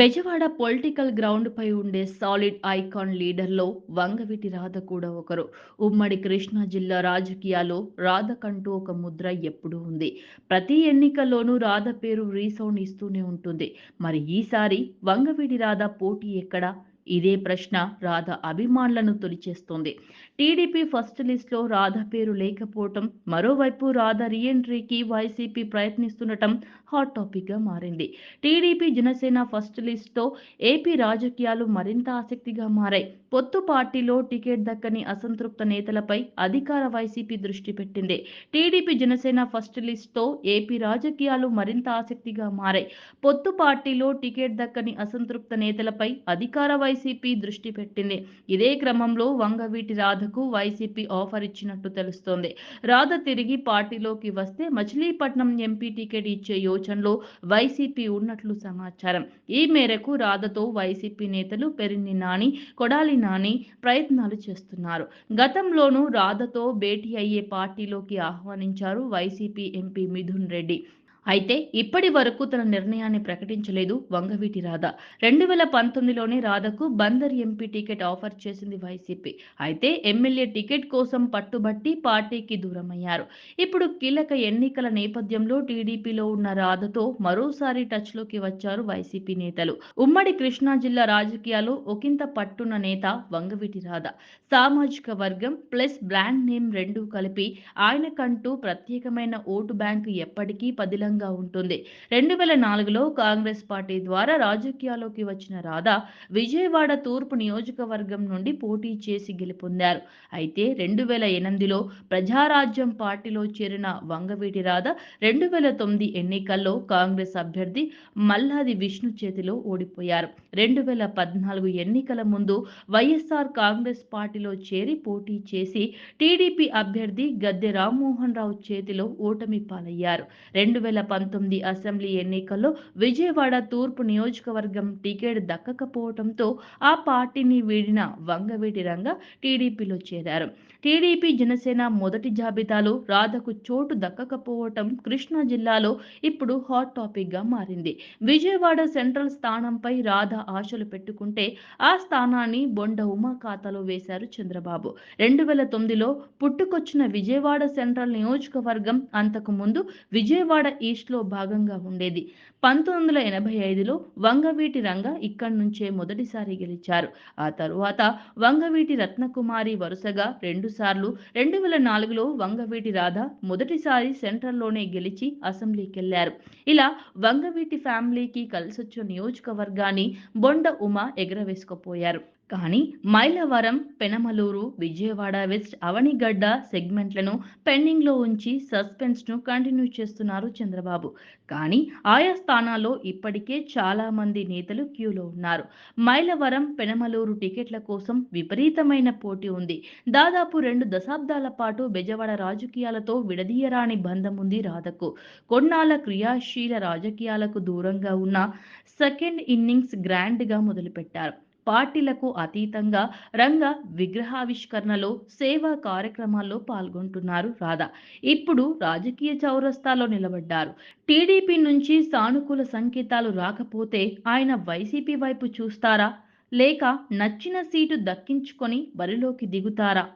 Bezawada political గ్రౌండ్‌పై ఉండే solid icon లీడర్‌లో వంగవీటి రాధ కూడా ఒకరు. ఉమ్మడి కృష్ణా జిల్లా రాజకీయాల్లో రాధకంటూ ఒక ముద్ర ఎప్పుడూ ఉంది. ప్రతి ఎన్నికల్లోనూ రాధ పేరు రీసౌండ్ ఇస్తూనే ఉంటుంది. మరి ఈసారి వంగవీటి రాధ పోటీ ఎక్కడ? ఇదే ప్రశ్న రాధ అభిమానులను తొలిచేస్తోంది. టీడీపీ ఫస్ట్ లిస్ట్‌లో రాధ పేరు లేకపోవటం, మరోవైపు రాధ రీ ఎంట్రీకి వైసీపీ ప్రయత్నిస్తుండటం హాట్ టాపిక్‌గా మారింది. టీడీపీ, జనసేన ఫస్ట్ లిస్ట్‌తో ఏపీ రాజకీయాలు మరింత ఆసక్తిగా మారాయి. పొత్తు పార్టీలో టికెట్ దక్కని అసంతృప్త నేతలపై అధికార వైసీపీ దృష్టి పెట్టింది. టీడీపీ, జనసేన ఫస్ట్ లిస్ట్‌తో ఏపీ రాజకీయాలు మరింత ఆసక్తిగా మారాయి. పొత్తు పార్టీలో టికెట్ దక్కని అసంతృప్త నేతలపై అధికార వైసీపీ వైసీపీ దృష్టి పెట్టింది. ఇదే క్రమంలో వంగవీటి రాధకు వైసీపీ ఆఫర్ ఇచ్చినట్టు తెలుస్తోంది. రాధ తిరిగి పార్టీలోకి వస్తే మచిలీపట్నం ఎంపీ టికెట్ ఇచ్చే యోచనలో వైసీపీ ఉన్నట్లు సమాచారం. ఈ మేరకు రాధతో వైసీపీ నేతలు పెరిని నాని, కొడాలి నాని ప్రయత్నాలు చేస్తున్నారు. గతంలోనూ రాధతో భేటీ అయ్యే పార్టీలోకి ఆహ్వానించారు వైసీపీ ఎంపీ మిథున్ రెడ్డి. అయితే ఇప్పటి వరకు తన నిర్ణయాన్ని ప్రకటించలేదు వంగవీటి రాధ. రెండు వేల పంతొమ్మిదిలోనే రాధకు బందర్ ఎంపీ టికెట్ ఆఫర్ చేసింది వైసీపీ. అయితే ఎమ్మెల్యే టికెట్ కోసం పట్టుబట్టి పార్టీకి దూరమయ్యారు. ఇప్పుడు కీలక ఎన్నికల నేపథ్యంలో టీడీపీలో ఉన్న రాధతో మరోసారి టచ్‌లోకి వచ్చారు వైసీపీ నేతలు. ఉమ్మడి కృష్ణా జిల్లా రాజకీయాలు ఒకింత పట్టున్న నేత వంగవీటి రాధ. సామాజిక వర్గం ప్లస్ బ్రాండ్ నేమ్ రెండు కలిపి ఆయనకంటూ ప్రత్యేకమైన ఓటు బ్యాంకు ఎప్పటికీ పదిలంగా ఉంటుంది. రెండు వేల నాలుగులో కాంగ్రెస్ పార్టీ ద్వారా రాజకీయాల్లోకి వచ్చిన రాధ విజయవాడ తూర్పు నియోజకవర్గం నుండి పోటీ చేసి గెలుపొందారు. అయితే రెండు వేల ఎనిమిదిలో ప్రజారాజ్యం పార్టీలో చేరిన వంగవీటి రాధ రెండు వేల తొమ్మిది ఎన్నికల్లో కాంగ్రెస్ అభ్యర్థి మల్లాది విష్ణు చేతిలో ఓడిపోయారు. రెండు వేల పద్నాలుగు ఎన్నికల ముందు వైఎస్సార్ కాంగ్రెస్ పార్టీలో చేరి పోటీ చేసి టీడీపీ అభ్యర్థి గద్దె రామ్మోహన్ రావు చేతిలో ఓటమి పాలయ్యారు. రెండు వేల పంతొమ్మిది అసెంబ్లీ ఎన్నికల్లో విజయవాడ తూర్పు నియోజకవర్గం టికెట్ దక్కకపోవడంతో ఆ పార్టీని వీడిన వంగవీటి రంగ టీడీపీలో చేరారు. టీడీపీ, జనసేన మొదటి జాబితాలో రాధకు చోటు దక్కకపోవటం కృష్ణా జిల్లాలో ఇప్పుడు హాట్ టాపిక్‌గా మారింది. విజయవాడ సెంట్రల్ స్థానంపై రాధ ఆశలు పెట్టుకుంటే ఆ స్థానాన్ని బొండ ఉమా ఖాతాలో వేశారు చంద్రబాబు. రెండు వేల తొమ్మిదిలో పుట్టుకొచ్చిన విజయవాడ సెంట్రల్ నియోజకవర్గం అంతకు ముందు విజయవాడ ఈస్ట్‌లో భాగంగా ఉండేది. పంతొమ్మిది వందల ఎనభై ఐదులో వంగవీటి రంగ ఇక్కడి నుంచే మొదటిసారి గెలిచారు. ఆ తరువాత వంగవీటి రత్నకుమారి వరుసగా రెండుసార్లు, రెండు వేల నాలుగులో వంగవీటి రాధ మొదటిసారి సెంట్రల్‌లోనే గెలిచి అసెంబ్లీకెళ్ళారు. ఇలా వంగవీటి ఫ్యామిలీకి కలిసొచ్చే నియోజకవర్గాన్ని బొండ ఉమ ఎగరవేసుకుపోయారు. కానీ మైలవరం, పెనమలూరు, విజయవాడ వెస్ట్, అవనిగడ్డ సెగ్మెంట్లను పెండింగ్‌లో ఉంచి సస్పెన్స్‌ను కంటిన్యూ చేస్తున్నారు చంద్రబాబు. కానీ ఆయా స్థానాల్లో ఇప్పటికే చాలా మంది నేతలు క్యూలో ఉన్నారు. మైలవరం, పెనమలూరు టికెట్ల కోసం విపరీతమైన పోటీ ఉంది. దాదాపు రెండు దశాబ్దాల పాటు బెజవాడ రాజకీయాలతో విడదీయరాని బంధం ఉంది రాధకు. కొన్నాళ్ళ క్రియాశీల రాజకీయాలకు దూరంగా ఉన్న సెకండ్ ఇన్నింగ్స్ గ్రాండ్‌గా మొదలుపెట్టారు. పార్టీలకు అతీతంగా రంగ విగ్రహావిష్కరణలో, సేవా కార్యక్రమాల్లో పాల్గొంటున్నారు రాధా ఇప్పుడు రాజకీయ చౌరస్తాలో నిలబడ్డారు. టీడీపీ నుంచి సానుకూల సంకేతాలు రాకపోతే ఆయన వైసీపీ వైపు చూస్తారా? లేక నచ్చిన సీటు దక్కించుకొని బరిలోకి దిగుతారా?